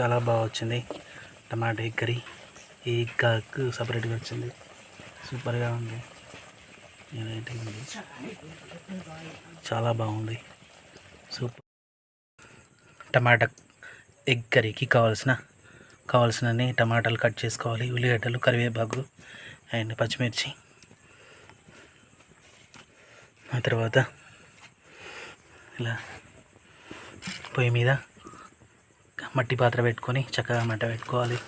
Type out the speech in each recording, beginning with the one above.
చాలా బాగా వచ్చింది. టమాటా ఎగ్ కర్రీ. ఈ ఎగ్ సపరేట్గా వచ్చింది. సూపర్గా ఉంది. నేనైతే ఉంది చాలా బాగుంది. సూపర్. టమాటా ఎగ్ కర్రీకి కావాల్సిన కావాల్సినన్ని టమాటాలు కట్ చేసుకోవాలి. ఉల్లిగడ్డలు కరివేపాకు అండ్ పచ్చిమిర్చి. ఆ తర్వాత ఇలా పొయ్యి మీద మట్టి పాత్ర పెట్టుకొని చక్కగా మంట పెట్టుకోవాలి.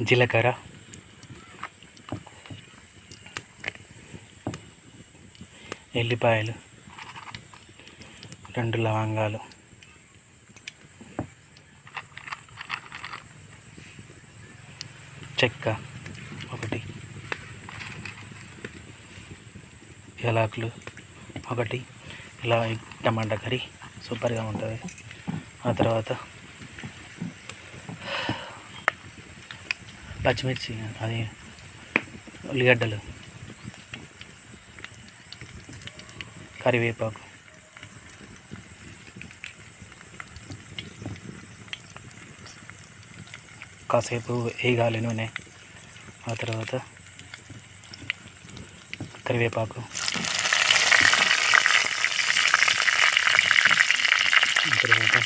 జీలకర్ర. ఎల్లిపాయలు. రెండు లవంగాలు. చెక్క ఒకటి ఎలాకులు ఒకటి ఇలా టమాటా కర్రీ సూపర్గా ఉంటుంది. ఆ తర్వాత పచ్చిమిర్చి అది ఉల్లిగడ్డలు కరివేపాకు. కాసేపు వేయగాలి నూనె. ఆ తర్వాత కరివేపాకు ఆ తర్వాత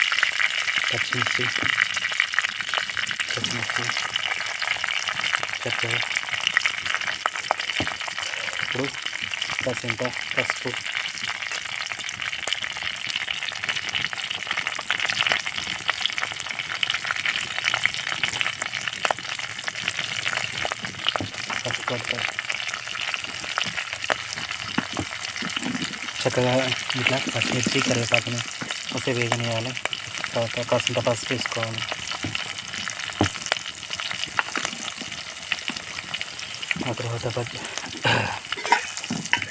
పచ్చిమిర్చి పచ్చిమిర్చి చక్కగా ఇప్పుడు కాసింత పసుపు పసుపు పడతాయి చక్కగా ఇట్లా పచ్చిమిర్చి కరివేపాకుని కాసేపు వేగనివ్వాలి. తర్వాత కాసంత పసుపు వేసుకోవాలి ఆ తర్వాత పచ్చి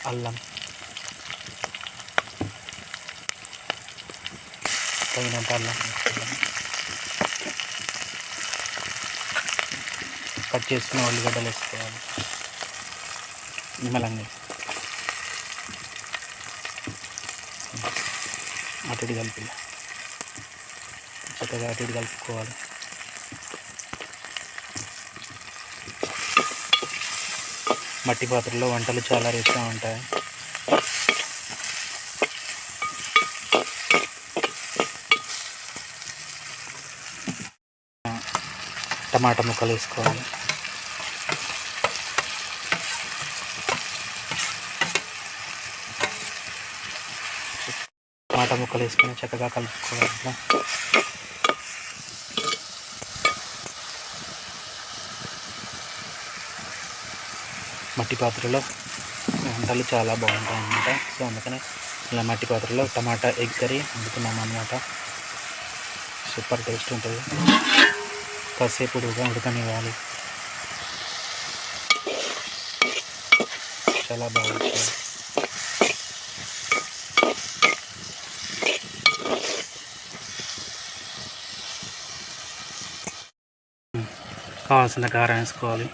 అల్లం. తగినంత అల్లం కట్ చేసుకుని ఉల్లిగడ్డలు వేసుకోవాలి. నిమ్మలంగా అటు ఇటు కలిపి. చక్కగా అటు ఇటు కలుపుకోవాలి. మట్టి పాత్రలో వంటలు చాలా రుచిగా ఉంటాయి. టమాటా ముక్కలు వేసుకోవాలి. టమాటా ముక్కలు వేసుకొని చక్కగా కలుపుకోవాలి మట్టి పాత్రలో వంటలు చాలా బాగుంటాయి అన్నమాట సో అందుకనే ఇలా మట్టి పాత్రలో టమాటా ఎగ్ కర్రీ వండుతున్నాం అన్నమాట. సూపర్ టేస్ట్ ఉంటుంది. కాసేపు ఉడక ఉడకనివ్వాలి. చాలా బాగుంటుంది కావాల్సిన కారం వేసుకోవాలి.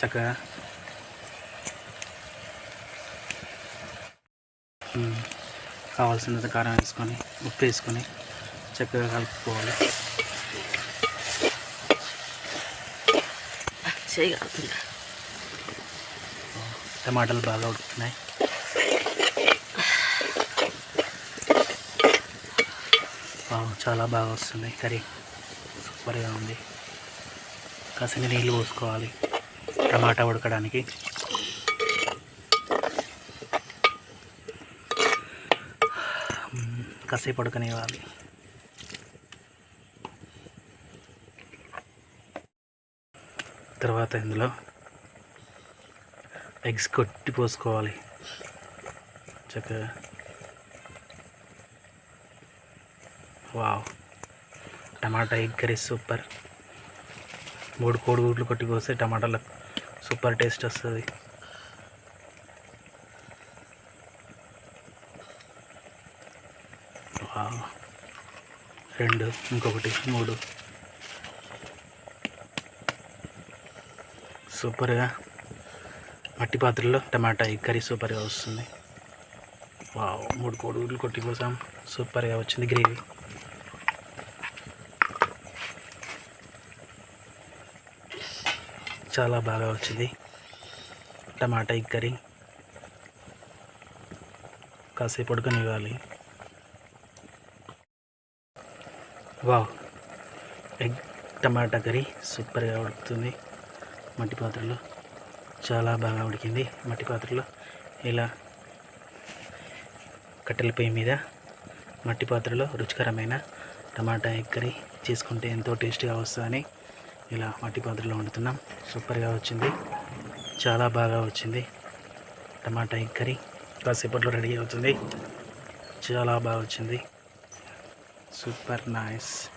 చక్కగా. కావాల్సినంత కారం వేసుకొని ఉప్పు వేసుకొని చక్కగా కలుపుకోవాలి. టమాటాలు బాగా ఉడుకుతున్నాయి. చాలా బాగా వస్తుంది కర్రీ. సూపర్గా ఉంది. కాసిన నీళ్ళు పోసుకోవాలి. టమాటా ఉడకడానికి. కసే కాసేపు ఉడకనివ్వాలి. తర్వాత ఇందులో ఎగ్స్ కొట్టి పోసుకోవాలి. చక్కగా. వావ్. టమాటా ఎగ్ కర్రీ సూపర్. మూడు కోడిగుడ్లు కొట్టి కోస్తే టమాటాల సూపర్ టేస్ట్ వస్తుంది. వావ్. రెండు ఇంకొకటి మూడు. సూపర్గా. మట్టి పాత్రలో టమాటా ఎగ్ కర్రీ సూపర్గా వస్తుంది. వావ్. మూడు కోడిగుడ్లు కొట్టి కోసం. సూపర్గా వచ్చింది గ్రేవీ. చాలా బాగా వచ్చింది. Tomato egg curry. కాసేపు ఉడకనివ్వాలి. వావ్. ఎగ్ టమాటా కర్రీ సూపర్గా ఉడుకుతుంది. మట్టి పాత్రలో. చాలా బాగా ఉడికింది మట్టి పాత్రలో. ఇలా కట్టెల పొయ్యి మీద మట్టి పాత్రలో రుచికరమైన టమాటా ఎగ్ కర్రీ చేసుకుంటే ఎంతో టేస్టీగా వస్తుందని ఇలా మట్టి పాత్రలో వండుతున్నాం. సూపర్గా వచ్చింది. చాలా బాగా వచ్చింది. టమాటా కర్రీ కాసేపట్లో రెడీ అవుతుంది. చాలా బాగా వచ్చింది. Super nice.